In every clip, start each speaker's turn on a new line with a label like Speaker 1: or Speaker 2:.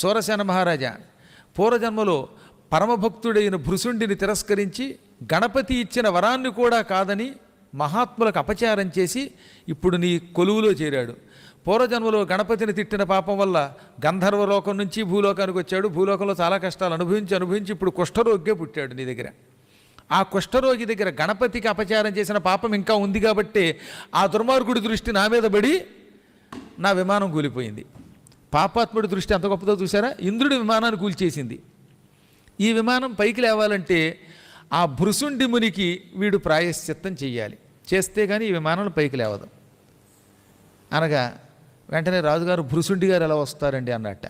Speaker 1: సూరసేన మహారాజా పూర్వజన్మలో పరమభక్తుడైన భృసుండిని తిరస్కరించి గణపతి ఇచ్చిన వరాన్ని కూడా కాదని మహాత్ములకు అపచారం చేసి ఇప్పుడు నీ కొలువులో చేరాడు. పూర్వజన్మలో గణపతిని తిట్టిన పాపం వల్ల గంధర్వలోకం నుంచి భూలోకానికి వచ్చాడు. భూలోకంలో చాలా కష్టాలు అనుభవించి అనుభవించి ఇప్పుడు కుష్ఠరోగ్గే పుట్టాడు నీ దగ్గర. ఆ కుష్ఠరోగి దగ్గర గణపతికి అపచారం చేసిన పాపం ఇంకా ఉంది కాబట్టి ఆ దుర్మార్గుడి దృష్టి నా మీద పడి నా విమానం కూలిపోయింది. పాపాత్ముడి దృష్టి ఎంత గొప్పదో చూసారా ఇంద్రుడి విమానాన్ని కూల్చేసింది. ఈ విమానం పైకి లేవాలంటే ఆ భృసుండి మునికి వీడు ప్రాయశ్చిత్తం చెయ్యాలి. చేస్తే కానీ ఈ విమానం పైకి లేవదు. అనగా వెంటనే రాజుగారు భృసుండి గారు ఎలా వస్తారండి అన్నట్ట.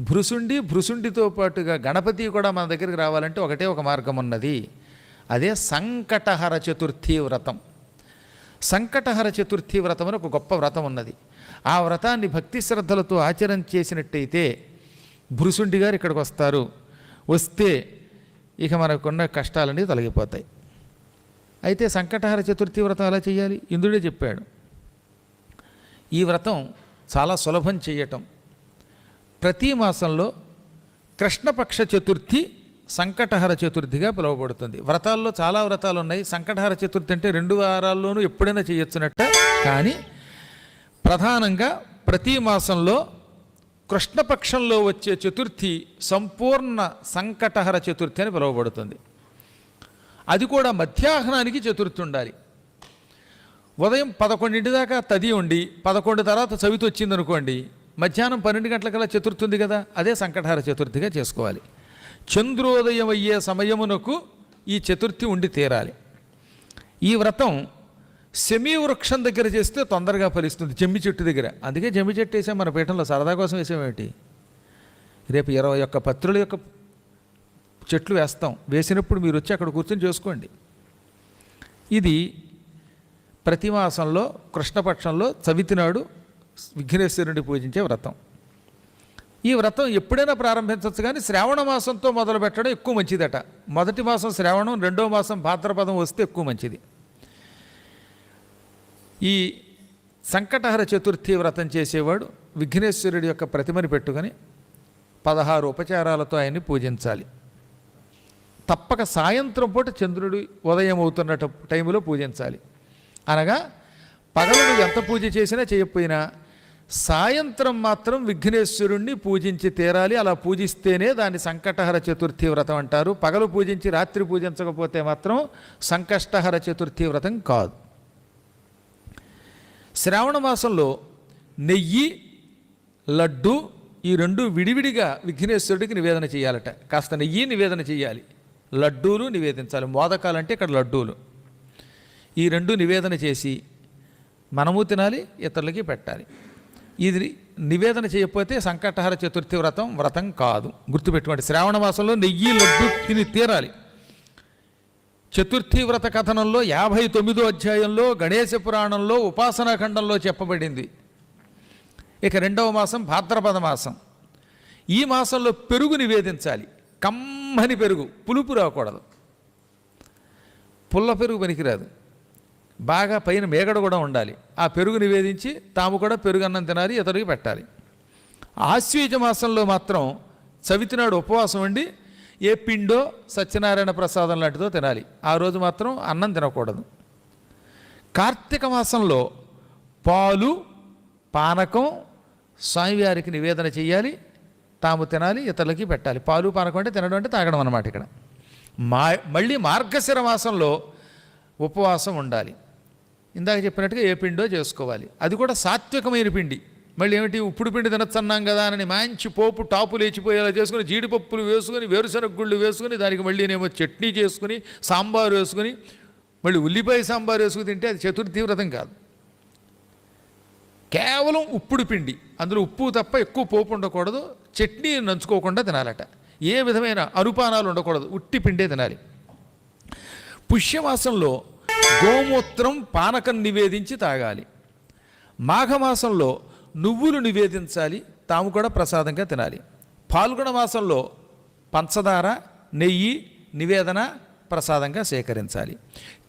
Speaker 1: భృసుండి భృసుండితో పాటుగా గణపతి కూడా మన దగ్గరికి రావాలంటే ఒకటే ఒక మార్గం ఉన్నది అదే సంకటహర చతుర్థి వ్రతం. సంకటహర చతుర్థి వ్రతం అని ఒక గొప్ప వ్రతం ఉన్నది. ఆ వ్రతాన్ని భక్తి శ్రద్ధలతో ఆచరణ చేసినట్టయితే భృసుండి గారు ఇక్కడికి వస్తారు. వస్తే ఇక మనకున్న కష్టాలన్నీ తొలగిపోతాయి. అయితే సంకటహర చతుర్థి వ్రతం ఎలా చేయాలి? ఇంద్రుడే చెప్పాడు. ఈ వ్రతం చాలా సులభం చేయటం. ప్రతి మాసంలో కృష్ణపక్ష చతుర్థి సంకటహర చతుర్థిగా పిలువబడుతుంది. వ్రతాల్లో చాలా వ్రతాలు ఉన్నాయి సంకటహర చతుర్థి అంటే రెండు వారాల్లోనూ ఎప్పుడైనా చేయొచ్చునట్ట కానీ ప్రధానంగా ప్రతి మాసంలో కృష్ణపక్షంలో వచ్చే చతుర్థి సంపూర్ణ సంకటహర చతుర్థి అని పిలువబడుతుంది. అది కూడా మధ్యాహ్నానికి చతుర్థి ఉండాలి. ఉదయం పదకొండింటి దాకా తది ఉండి పదకొండు తర్వాత చవితి వచ్చింది అనుకోండి మధ్యాహ్నం పన్నెండు గంటలకల్లా చతుర్థి ఉంది కదా అదే సంకటహార చతుర్థిగా చేసుకోవాలి. చంద్రోదయం అయ్యే సమయమునకు ఈ చతుర్థి ఉండి తీరాలి. ఈ వ్రతం సెమీ వృక్షం దగ్గర చేస్తే తొందరగా ఫలిస్తుంది జమ్మి చెట్టు దగ్గర. అందుకే జమ్మి చెట్టు వేసాం మన పీఠంలో సరదా కోసం వేసామేమిటి రేపు ఇరవై ఒక్క పత్రుల యొక్క చెట్లు వేస్తాం. వేసినప్పుడు మీరు వచ్చి అక్కడ కూర్చొని చేసుకోండి. ఇది ప్రతి మాసంలో కృష్ణపక్షంలో చవితి నాడు విఘ్నేశ్వరుని పూజించే వ్రతం. ఈ వ్రతం ఎప్పుడైనా ప్రారంభించవచ్చు కానీ శ్రావణ మాసంతో మొదలు పెట్టడం ఎక్కువ మంచిదట. మొదటి మాసం శ్రావణం రెండో మాసం భాద్రపదం వస్తే ఎక్కువ మంచిది. ఈ సంకటహర చతుర్థి వ్రతం చేసేవాడు విఘ్నేశ్వరుడి యొక్క ప్రతిమని పెట్టుకొని పదహారు ఉపచారాలతో ఆయన్ని పూజించాలి. తప్పక సాయంత్రం పూట చంద్రుడి ఉదయం అవుతున్న టైంలో పూజించాలి. అనగా పగలు ఎంత పూజ చేసినా చేయకపోయినా సాయంత్రం మాత్రం విఘ్నేశ్వరుణ్ణి పూజించి తీరాలి. అలా పూజిస్తేనే దాన్ని సంకటహర చతుర్థి వ్రతం అంటారు. పగలు పూజించి రాత్రి పూజించకపోతే మాత్రం సంకష్టహర చతుర్థి వ్రతం కాదు. శ్రావణ మాసంలో నెయ్యి లడ్డు ఈ రెండు విడివిడిగా విఘ్నేశ్వరుడికి నివేదన చేయాలట. కాస్త నెయ్యి నివేదన చేయాలి. లడ్డూలు నివేదించాలి. మోదకాలంటే ఇక్కడ లడ్డూలు. ఈ రెండు నివేదన చేసి మనము తినాలి ఇతరులకి పెట్టాలి. ఇది నివేదన చేయకపోతే సంకటహర చతుర్థి వ్రతం వ్రతం కాదు. గుర్తుపెట్టుకోండి. శ్రావణ మాసంలో నెయ్యి లడ్డు తిని తీరాలి. చతుర్థి వ్రత కథనంలో యాభై తొమ్మిదో అధ్యాయంలో గణేశ పురాణంలో ఉపాసనా ఖండంలో చెప్పబడింది. ఇక రెండవ మాసం భాద్రపద మాసం. ఈ మాసంలో పెరుగు నివేదించాలి. కమ్మని పెరుగు పులుపు రాకూడదు. పుల్ల పెరుగు పనికిరాదు. బాగా పైన మేగడ కూడా ఉండాలి. ఆ పెరుగు నివేదించి తాము కూడా పెరుగు అన్నం తినాలి ఇతరుకి పెట్టాలి. ఆశ్వీజ మాసంలో మాత్రం చవితి నాడు ఉపవాసం ఉండి ఏ పిండో సత్యనారాయణ ప్రసాదం లాంటిదో తినాలి. ఆ రోజు మాత్రం అన్నం తినకూడదు. కార్తీక మాసంలో పాలు పానకం స్వామివారికి నివేదన చేయాలి తాము తినాలి ఇతరులకి పెట్టాలి. పాలు పానకం అంటే తినడం అంటే తాగడం అన్నమాట ఇక్కడ. మా మళ్ళీ మార్గశిర మాసంలో ఉపవాసం ఉండాలి. ఇందాక చెప్పినట్టుగా ఏ పిండో చేసుకోవాలి. అది కూడా సాత్వికమైన పిండి. మళ్ళీ ఏమిటి ఉప్పుడు పిండి తినచ్చన్నాం కదా అని మంచి పోపు టాపు లేచిపోయేలా చేసుకుని జీడిపప్పులు వేసుకుని వేరుశనగ గుళ్ళు వేసుకుని దానికి మళ్ళీ నేమో చట్నీ చేసుకుని సాంబారు వేసుకుని మళ్ళీ ఉల్లిపాయ సాంబారు వేసుకుని తింటే అది చతుర్థి వ్రతం కాదు. కేవలం ఉప్పుడు పిండి. అందులో ఉప్పు తప్ప ఎక్కువ పోపు ఉండకూడదు. చట్నీ నంచుకోకుండా తినాలట. ఏ విధమైన అనుపానాలు ఉండకూడదు. ఉట్టి పిండే తినాలి. పుష్యమాసంలో గోమూత్రం పానకం నివేదించి తాగాలి. మాఘమాసంలో నువ్వులు నివేదించాలి తాము కూడా ప్రసాదంగా తినాలి. పాల్గొన మాసంలో పంచదార నెయ్యి నివేదన ప్రసాదంగా సేకరించాలి.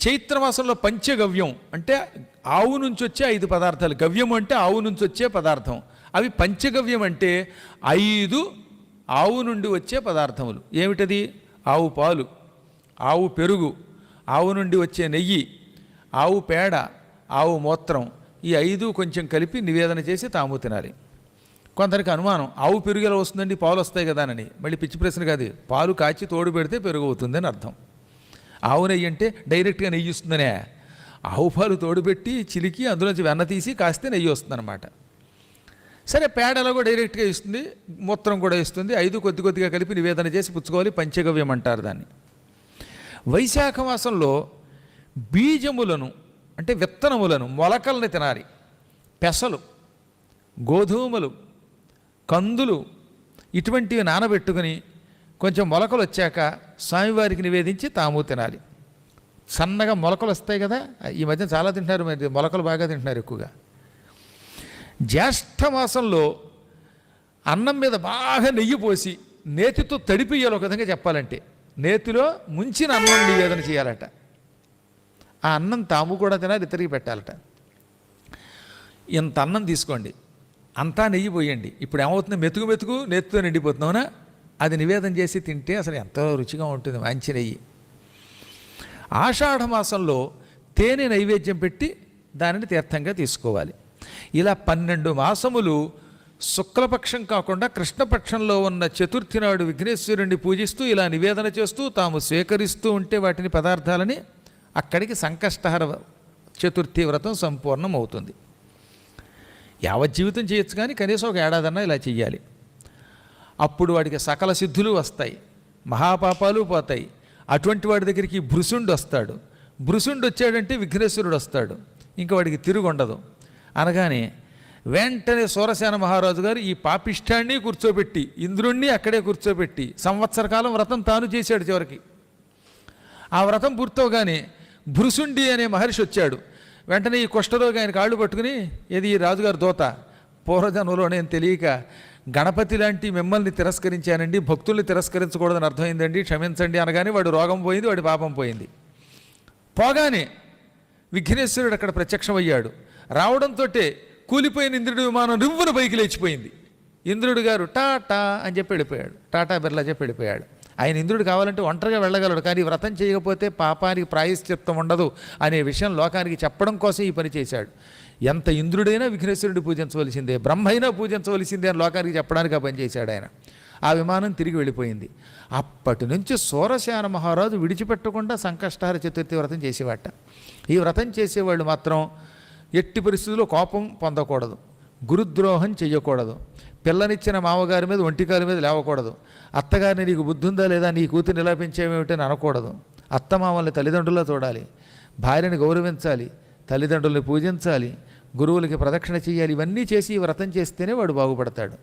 Speaker 1: చైత్రమాసంలో పంచగవ్యం అంటే ఆవు నుంచి వచ్చే ఐదు పదార్థాలు. గవ్యం అంటే ఆవు నుంచి వచ్చే పదార్థం. అవి పంచగవ్యం అంటే ఐదు ఆవు నుండి వచ్చే పదార్థములు. ఏమిటది? ఆవు పాలు ఆవు పెరుగు ఆవు నుండి వచ్చే నెయ్యి ఆవు పేడ ఆవు మూత్రం ఈ ఐదు కొంచెం కలిపి నివేదన చేసి తాము తినాలి. కొందరికి అనుమానం ఆవు పెరుగు ఎలా వస్తుందండి? పాలు వస్తాయి కదా అని. మళ్ళీ పిచ్చి ప్రశ్న కాదు. పాలు కాచి తోడు పెడితే పెరుగు అవుతుందని అర్థం. ఆవు నెయ్యి అంటే డైరెక్ట్గా నెయ్యి ఇస్తుందనే. ఆవు పాలు తోడుపెట్టి చిలికి అందులోంచి వెన్న తీసి కాస్తే నెయ్యి వస్తుందన్నమాట. సరే పేడ ఎలాగో డైరెక్ట్గా ఇస్తుంది మూత్రం కూడా ఇస్తుంది. ఐదు కొద్ది కొద్దిగా కలిపి నివేదన చేసి పుచ్చుకోవాలి పంచగవ్యం అంటారు దాన్ని. వైశాఖ మాసంలో బీజములను అంటే విత్తనములను మొలకల్ని తినాలి. పెసలు గోధుమలు కందులు ఇటువంటివి నానబెట్టుకుని కొంచెం మొలకలు వచ్చాక స్వామివారికి నివేదించి తాము తినాలి. సన్నగా మొలకలు వస్తాయి కదా ఈ మధ్య చాలా తింటున్నారు మరి మొలకలు బాగా తింటున్నారు ఎక్కువగా. జ్యేష్ఠ మాసంలో అన్నం మీద బాగా నెయ్యి పోసి నేతితో తడిపియ్యాలి ఒక విధంగా చెప్పాలంటే. నేతిలో ముంచిన అన్నం నివేదన చేయాలట. ఆ అన్నం తాము కూడా తినాలి ఇతరికి పెట్టాలట. ఇంత అన్నం తీసుకోండి. అంతా నెయ్యి పోయండి. ఇప్పుడు ఏమవుతుంది? మెతుకు మెతుకు నేతితో నిండిపోతున్నావునా అది నివేదన చేసి తింటే అసలు ఎంతో రుచిగా ఉంటుంది మంచి నెయ్యి. ఆషాఢ మాసంలో తేనె నైవేద్యం పెట్టి దానిని తీర్థంగా తీసుకోవాలి. ఇలా పన్నెండు మాసములు శుక్లపక్షం కాకుండా కృష్ణపక్షంలో ఉన్న చతుర్థి నాడు విఘ్నేశ్వరుణ్ణి పూజిస్తూ ఇలా నివేదన చేస్తూ తాము స్వీకరిస్తూ ఉంటే వాటిని పదార్థాలని అక్కడికి సంకష్టహర చతుర్థి వ్రతం సంపూర్ణం అవుతుంది యావత్ జీవితం చేయొచ్చు కానీ కనీసం ఒక ఏడాదన్నా ఇలా చెయ్యాలి. అప్పుడు వాడికి సకల సిద్ధులు వస్తాయి మహాపాపాలు పోతాయి. అటువంటి వాడి దగ్గరికి భృసుండు వస్తాడు. భృసుండు వచ్చాడంటే విఘ్నేశ్వరుడు వస్తాడు. ఇంకా వాడికి తిరుగుండదు. అనగానే వెంటనే సూరసేన మహారాజు గారు ఈ పాపిష్టాన్ని కూర్చోబెట్టి ఇంద్రుణ్ణి అక్కడే కూర్చోబెట్టి సంవత్సర కాలం వ్రతం తాను చేశాడు చివరికి. ఆ వ్రతం పూర్తవగానే భృసుండి అనే మహర్షి వచ్చాడు. వెంటనే ఈ కుష్ఠరోగి ఆయన కాళ్ళు పట్టుకుని ఏది ఈ రాజుగారు దోత? పూర్వజన్మలో నేను తెలియక గణపతి లాంటి మిమ్మల్ని తిరస్కరించానండి భక్తుల్ని తిరస్కరించకూడదని అర్థమైందండి క్షమించండి అనగానే వాడు రోగం పోయింది వాడి పాపం పోయింది. పోగానే విఘ్నేశ్వరుడు అక్కడ ప్రత్యక్షమయ్యాడు. రావడంతో కూలిపోయిన ఇంద్రుడి విమానం రివ్వున పైకి లేచిపోయింది. ఇంద్రుడు గారు టాటా అని చెప్పి వెళ్ళిపోయాడు. టాటా బిర్లా చెప్పి వెళ్ళిపోయాడు. ఆయన ఇంద్రుడు కావాలంటే ఒంటరిగా వెళ్ళగలడు కానీ వ్రతం చేయకపోతే పాపానికి ప్రాయశ్చిత్తం ఉండదు అనే విషయం లోకానికి చెప్పడం కోసం ఈ పని చేశాడు. ఎంత ఇంద్రుడైనా విఘ్నేశ్వరుడు పూజించవలసిందే బ్రహ్మైనా పూజించవలసిందే అని లోకానికి చెప్పడానికి ఆ పని చేశాడు ఆయన. ఆ విమానం తిరిగి వెళ్ళిపోయింది. అప్పటి నుంచి సూరసేన మహారాజు విడిచిపెట్టకుండా సంకష్టహార చతుర్థి వ్రతం చేసేవాట. ఈ వ్రతం చేసేవాళ్ళు మాత్రం ఎట్టి పరిస్థితుల్లో కోపం పొందకూడదు గురుద్రోహం చేయకూడదు. పిల్లనిచ్చిన మామగారి మీద ఒంటికాల మీద లేవకూడదు. అత్తగారిని నీకు బుద్ధి ఉందా లేదా నీ కూతురు ఇలా పెంచేమేమిటని అనకూడదు. అత్తమామల్ని తల్లిదండ్రుల్లో చూడాలి. భార్యని గౌరవించాలి. తల్లిదండ్రుల్ని పూజించాలి. గురువులకి ప్రదక్షిణ చేయాలి. ఇవన్నీ చేసి వ్రతం చేస్తేనే వాడు బాగుపడతాడు.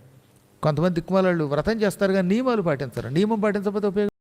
Speaker 1: కొంతమంది దిక్కుమాలాళ్ళు వ్రతం చేస్తారు కానీ నియమాలు పాటించరు. నియమం పాటించకపోతే ఉపయోగం